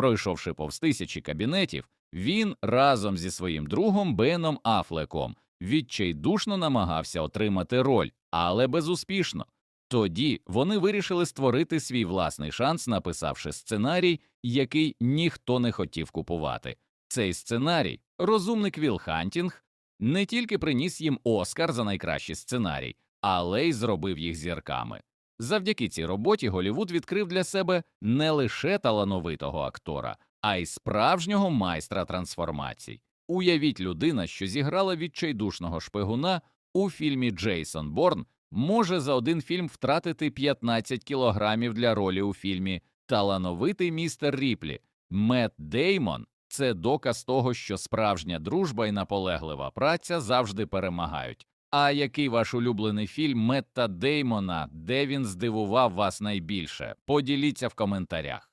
Пройшовши повз тисячі кабінетів, він разом зі своїм другом Беном Афлеком відчайдушно намагався отримати роль, але безуспішно. Тоді вони вирішили створити свій власний шанс, написавши сценарій, який ніхто не хотів купувати. Цей сценарій, розумник Вілл Хантінг, не тільки приніс їм Оскар за найкращий сценарій, але й зробив їх зірками. Завдяки цій роботі Голівуд відкрив для себе не лише талановитого актора, а й справжнього майстра трансформацій. Уявіть людина, що зіграла відчайдушного шпигуна у фільмі Джейсон Борн, може за один фільм втратити 15 кілограмів для ролі у фільмі Талановитий містер Ріплі. Мет Деймон це доказ того, що справжня дружба і наполеглива праця завжди перемагають. А який ваш улюблений фільм Метта Деймона, де він здивував вас найбільше? Поділіться в коментарях.